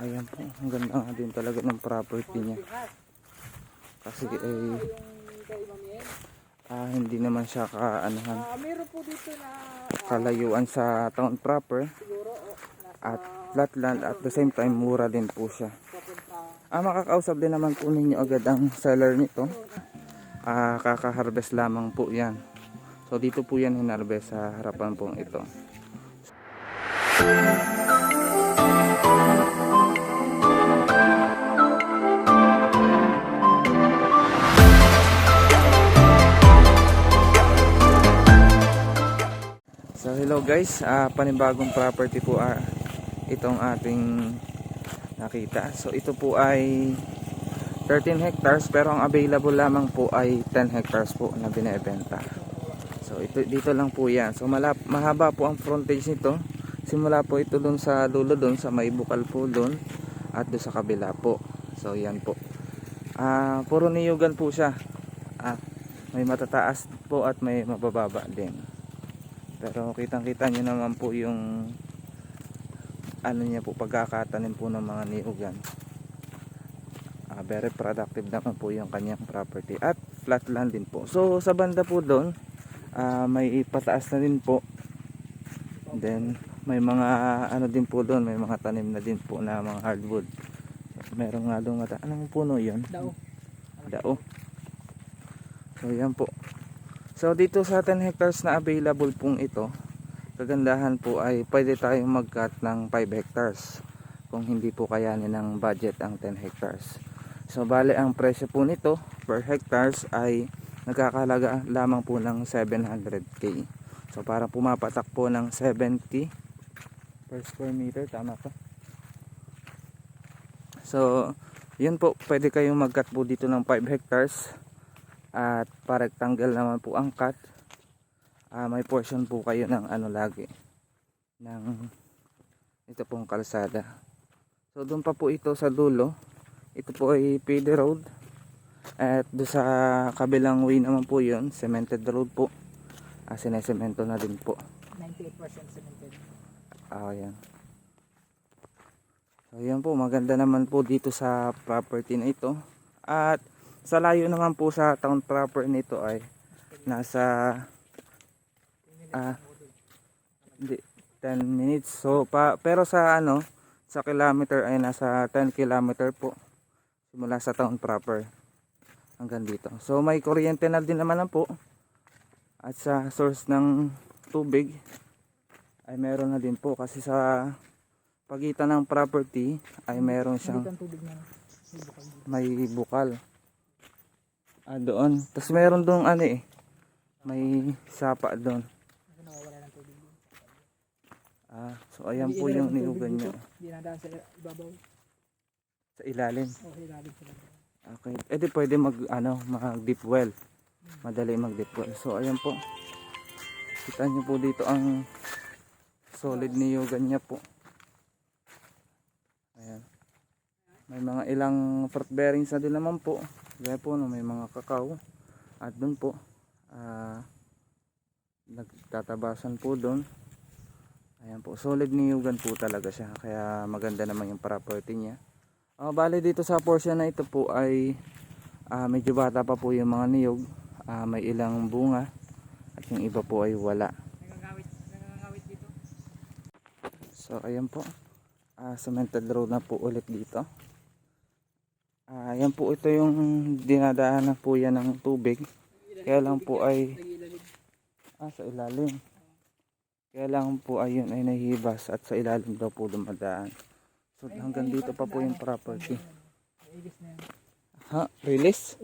Ayan po, ang ganda nga din talaga ng property niya. Kasi eh, Ma'am Yen. ah, hindi naman siya kaanahan, Ah, kalayuan sa town proper oh, at flat land at the same time mura din po siya. Ah, makakausap din naman po ninyo agad ang seller nito. Ah, kaka-harvest lamang po yan. So dito po yan hinarvest sa harapan pong ito. So hello guys, ah, panibagong property po ah, itong ating nakita. So ito po ay 13 hectares pero ang available lamang po ay 10 hectares po na binebenta. So ito dito lang po 'yan. So malap, mahaba po ang frontage nito. Simula po ito doon sa dulo doon sa may bukal po doon at doon sa kabila po. So yan po. Ah, puro niyugan po siya. Ah, may matataas po at may mabababa din. Pero kitang-kita nyo naman po yung ano niya po pagkakatanim po ng mga niyugan. Ah, very productive naman po yung kanyang property at flat land din po. So sa banda po doon ah, may pataas na din po. Then may mga ano din po doon, may mga tanim na din po na mga hardwood. Meron nga doon mata. Anong puno 'yon? Dao. Dao. So yan po. So dito sa 10 hectares na available pong ito, kagandahan po ay pwede tayong mag-cut ng 5 hectares kung hindi po kayanin ng budget ang 10 hectares. So bale ang presyo po nito per hectares ay nagkakalaga lamang po ng 700k. So para pumapatak po ng 70 per square meter, tama pa? So yun po, pwede kayong mag-cut po dito ng 5 hectares at para rectangle naman po ang cut ah, may portion po kayo ng ano lagi ng ito pong kalsada so doon pa po ito sa dulo ito po ay PD road at doon sa kabilang way naman po yun cemented road po ah, sinesemento na din po 98% cemented. Ah, yan. So, yan po. Maganda naman po dito sa property na ito. At sa layo naman po sa town proper nito ay nasa ah, hindi, 10 minutes. So, pa, pero sa ano, sa kilometer ay nasa 10 kilometer po. Simula sa town proper hanggang dito. So, may kuryente na din naman lang po. At sa source ng tubig ay meron na din po kasi sa pagitan ng property ay meron siyang may bukal. Ah, doon. Tapos meron doon ano eh. May sapa doon. Ah, so ayan po yung dito. nyo. Dinadaan sa ibabaw. Sa ilalim. O sa ilalim. Okay. Eh di pwede mag ano, mag deep well. Madali mag deep well. So ayan po. Kita niyo po dito ang solid niyugan niya po. Ayan. May mga ilang fruit bearings na din naman po. Gaya po no, may mga kakao. At doon po ah nagtatabasan po doon. Ayan po, solid niyugan po talaga siya. Kaya maganda naman yung property niya. Ah, bale dito sa portion na ito po ay ah, medyo bata pa po yung mga niyog. Ah, may ilang bunga at yung iba po ay wala. Nagangawit, nagangawit dito. So ayan po. Ah, cemented road na po ulit dito. Ah, ayan po ito yung dinadaanan po yan ng tubig. Kaya lang po ay ah, sa ilalim. Kaya lang po ayun ay nahihibas at sa ilalim daw po dumadaan. So hanggang dito pa po yung property. Yan. Ha? Release?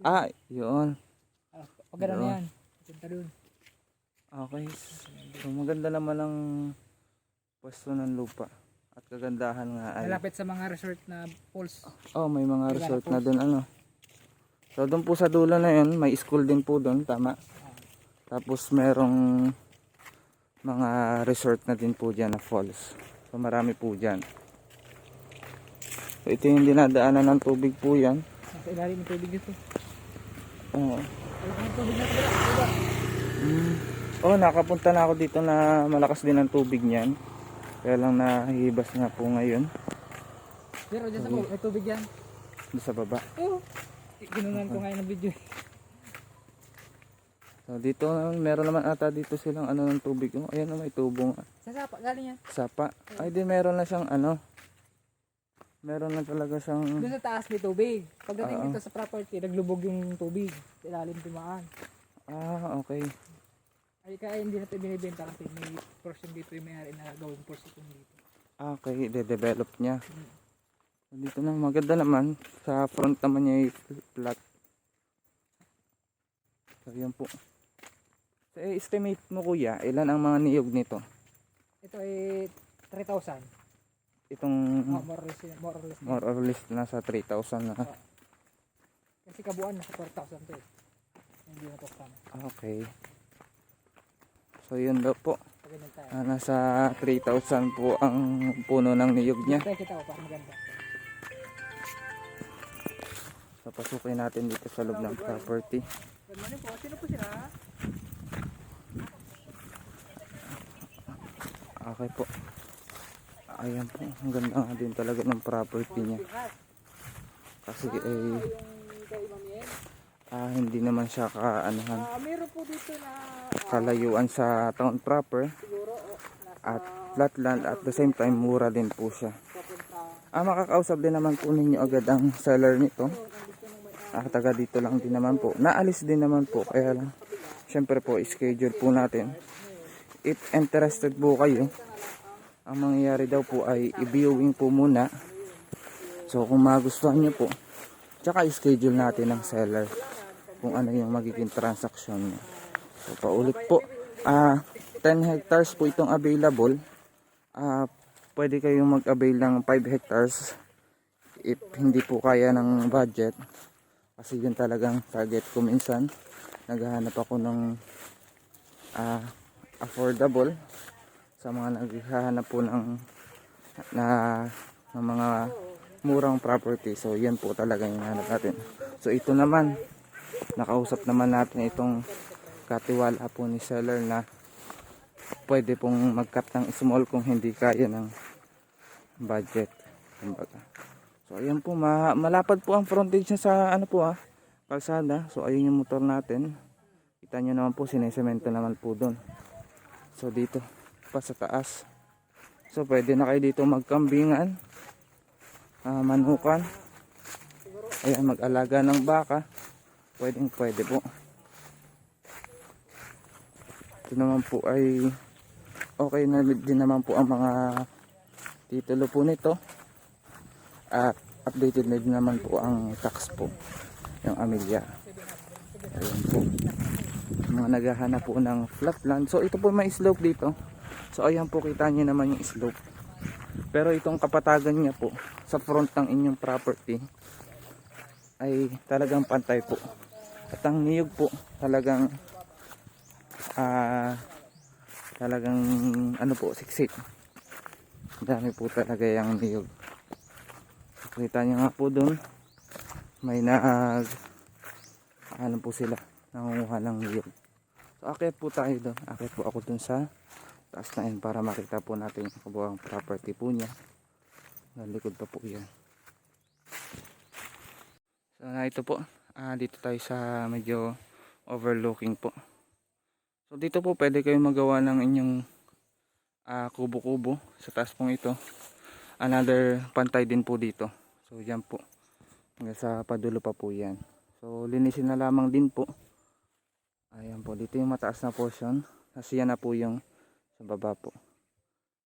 Ah, yun. Gano'n na yan. Okay. So maganda naman ang pwesto ng lupa. At kagandahan nga ay Malapit sa mga resort na pools. oh, may mga resort na doon ano. So doon po sa dulo na 'yon, may school din po doon, tama. Tapos merong mga resort na din po diyan na falls. So marami po diyan. So ito yung dinadaanan ng tubig po 'yan. Nasa ilalim ng tubig dito. Oo. Diba? Mm. Oh, nakapunta na ako dito na malakas din ang tubig niyan. Kaya lang nahihibas nga po ngayon. Pero dyan sa ko, may tubig yan. Doon sa baba. Oo. Ginunan ko ngayon ng video. So dito meron naman ata dito silang ano ng tubig. Oh, ayan na may tubo nga. Sa sapa, galing yan. Sapa. Ay di meron na siyang ano. Meron na talaga siyang Doon sa taas may tubig. Pagdating Oo. dito sa property, naglubog yung tubig. Ilalim tumaan. Ah, okay. Ay kaya hindi natin binibenta kasi may portion dito yung may-ari na gawing portion dito. Ah, Okay, de-develop niya. Mm. So, dito na maganda naman sa front naman niya yung flat. So yan po. So estimate mo kuya, ilan ang mga niyog nito? Ito ay 3,000. Itong Oh, more or less. More or less. more or less nasa 3,000 na. Kasi kabuuan nasa 4,000 to eh. Hindi na to Okay. So yun daw po. Ah, nasa 3,000 po ang puno ng niyog niya. So pasukin natin dito sa loob ng property. Okay po. Ayan po. Ang ganda nga din talaga ng property niya. Kasi eh, ah, hindi naman siya kaanuhan Ah, meron po dito na ah, kalayuan sa town proper siguro oh, nasa at flatland at the same time mura din po siya. Ah, makakausap din naman po ninyo agad ang seller nito. Ah, taga dito lang din naman po. Naalis din naman po. Kaya lang, syempre po, schedule po natin. If interested po kayo, ang mangyayari daw po ay i-viewing po muna. So, kung magustuhan nyo po, tsaka i-schedule natin ng seller kung ano yung magiging transaction niya. So, paulit po. Ah, 10 hectares po itong available. Ah, pwede kayong mag-avail ng 5 hectares if hindi po kaya ng budget kasi yun talagang target ko minsan naghahanap ako ng ah, affordable sa mga naghahanap po ng na ng mga murang property so yan po talaga yung hanap natin so ito naman nakausap naman natin itong katiwala po ni seller na pwede pong mag-cut ng small kung hindi kaya ng budget kumbaga So ayan po, ma malapad po ang frontage niya sa ano po ah, kalsada. So ayun yung motor natin. Kita nyo naman po, sinesemento naman po doon. So dito, pa sa taas. So pwede na kayo dito magkambingan, ah, manukan. Ayan, mag-alaga ng baka. Pwedeng pwede po. Ito naman po ay okay na din naman po ang mga titulo po nito. At updated na din naman po ang tax po yung Amelia. Ayun po. Mga naghahanap po ng flatland. So ito po may slope dito. So ayan po kita nyo naman yung slope. Pero itong kapatagan niya po sa front ng inyong property ay talagang pantay po at ang niyog po talagang ah talagang ano po siksik dami po talaga yung niyog Kita nyo nga po doon. May nag ano po sila nangunguha ng niyog. So akit po tayo doon. Akit po ako doon sa taas na yan para makita po natin yung kabuang property po niya. Nalikod pa po yan. So na ito po. Ah, dito tayo sa medyo overlooking po. So dito po pwede kayo magawa ng inyong ah, kubo-kubo. Sa taas pong ito another pantay din po dito. So yan po. Hanggang sa padulo pa po yan. So linisin na lamang din po. Ayan po. Dito yung mataas na portion. Kasi yan na po yung sa baba po.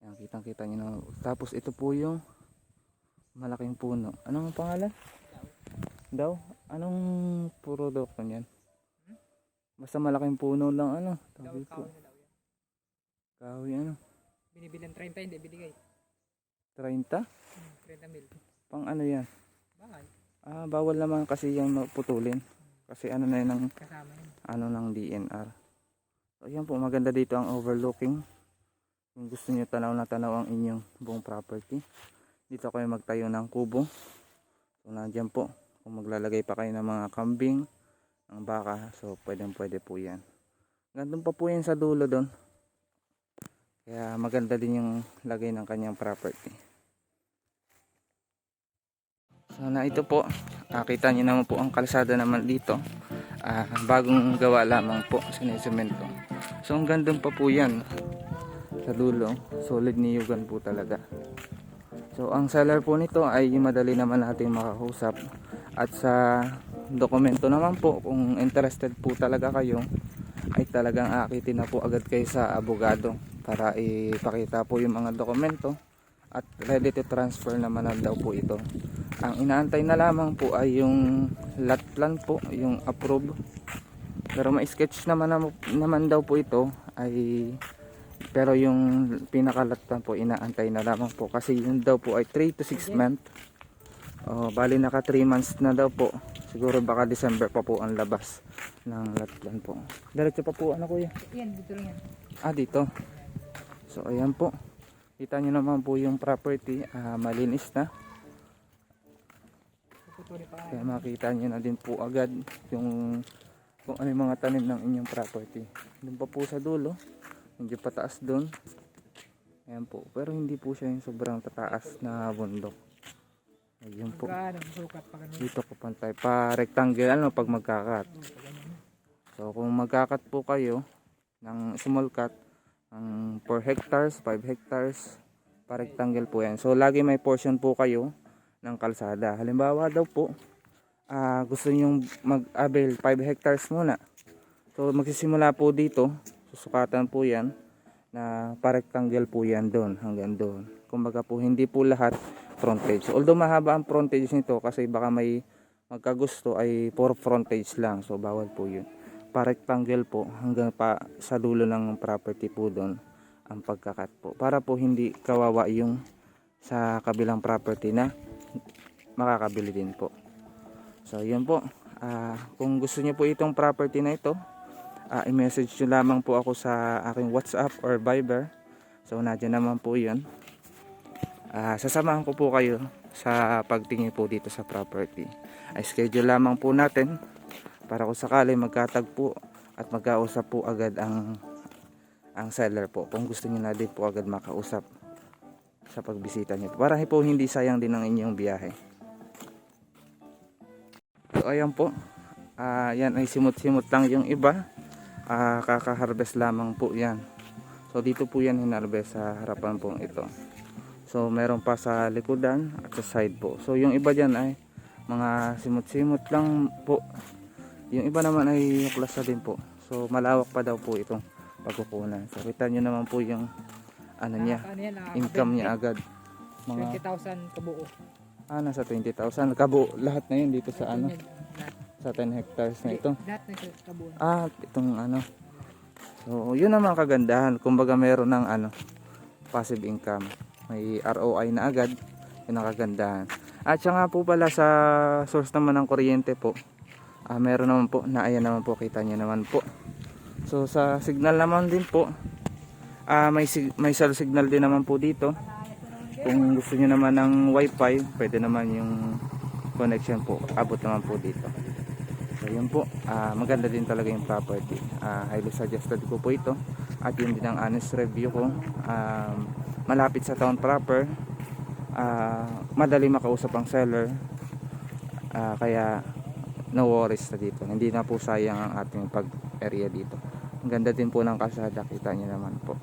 Yan kitang kita nyo na. Tapos ito po yung malaking puno. Anong pangalan? Daw anong puro daw po yan basta malaking puno lang ano tawag po kahoy yan. ano Binibilan 30 hindi binigay. 30 Hmm, 30 mil. pang ano yan Bakal. Ah, bawal naman kasi yung maputulin. Kasi ano na yun ang Kasama yun. ano ng DNR. So ayan po, maganda dito ang overlooking. Kung gusto niyo tanaw na tanaw ang inyong buong property. Dito kayo magtayo ng kubo. So nandiyan po, kung maglalagay pa kayo ng mga kambing, ng baka, so pwedeng pwede po yan. Gandun pa po yan sa dulo doon. Kaya maganda din yung lagay ng kanyang property. So na ito po, ah, kita niyo naman po ang kalsada naman dito. Ah, bagong gawa lamang po, sinisemento. So ang gandang pa po yan sa dulo. Solid niyugan po talaga. So ang seller po nito ay madali naman natin makakausap. At sa dokumento naman po, kung interested po talaga kayo, ay talagang akitin na po agad kayo sa abogado para ipakita po yung mga dokumento at ready to transfer naman na daw po ito. Ang inaantay na lamang po ay yung lot plan po, yung approve. Pero ma-sketch naman, nam- naman daw po ito ay pero yung pinaka-lot plan po inaantay na lamang po kasi yun daw po ay 3 to 6 month. Oh, bali naka 3 months na daw po. Siguro baka December pa po ang labas ng lot plan po. Diretso pa po ano kuya? Yan, dito lang yan. Ah, dito. So, ayan po. Kita nyo naman po yung property. ah, malinis na. Kaya makita nyo na din po agad yung kung ano yung mga tanim ng inyong property. Doon pa po sa dulo. Medyo pataas doon. Ayan po. Pero hindi po siya yung sobrang tataas na bundok. Ayun po. Ganun. Dito po pantay. Pa rectangle ano pag magkakat. So kung magkakat po kayo ng small cut ng 4 hectares, 5 hectares, pa rectangle po yan. So lagi may portion po kayo ng kalsada. Halimbawa daw po, ah gusto niyo mag-avail 5 hectares muna. So magsisimula po dito, susukatan po yan na pa rectangle po yan doon hanggang doon. Kumbaga po hindi po lahat frontage. Although mahaba ang frontage nito kasi baka may magkagusto ay for frontage lang. So bawal po yun. Pa rectangle po hanggang pa sa dulo ng property po doon ang pagkakat po. Para po hindi kawawa yung sa kabilang property na makakabili din po. So yun po. Ah, kung gusto niyo po itong property na ito ah, i-message nyo lamang po ako sa aking whatsapp or viber. So nadyan naman po yun Ah, sasamahan ko po kayo sa pagtingin po dito sa property. Ay schedule lamang po natin para kung sakali magkatagpo at magkausap po agad ang ang seller po. Kung gusto niyo na din po agad makausap sa pagbisita niyo para po hindi sayang din ang inyong biyahe. So ayan po. Ah, yan ay simot-simot lang yung iba. Ah, kaka-harvest lamang po yan. So dito po yan hinarvest sa harapan po ito so meron pa sa likodan at sa side po so yung iba dyan ay mga simot-simot lang po yung iba naman ay klasa din po. So malawak pa daw po itong pagkukunan. So kita nyo naman po yung ano niya, Nakaka- ano yan, nakaka- income niya agad. Mga 20,000 kabuo. ah, nasa 20,000. Kabo lahat na yun dito sa ano, sa 10 hectares na ito. Lahat na kabuo. Ah, itong ano. So yun naman kagandahan. Kumbaga meron ng ano, passive income. May ROI na agad. Yun ang kagandahan. At siya nga po pala sa source naman ng kuryente po. Ah, meron naman po, na ayan naman po, kita nyo naman po. So sa signal naman din po, ah, may, may cell signal din naman po dito. Kung gusto nyo naman ng wifi, pwede naman yung connection po, abot naman po dito. So yun po, ah, maganda din talaga yung property. Ah, highly suggested ko po ito. At yun din ang honest review ko. Um, malapit sa town proper. Ah, madali makausap ang seller. Ah, kaya no worries na dito. Hindi na po sayang ang ating pag area dito. Ang ganda din po ng kalsada, kita niyo naman po.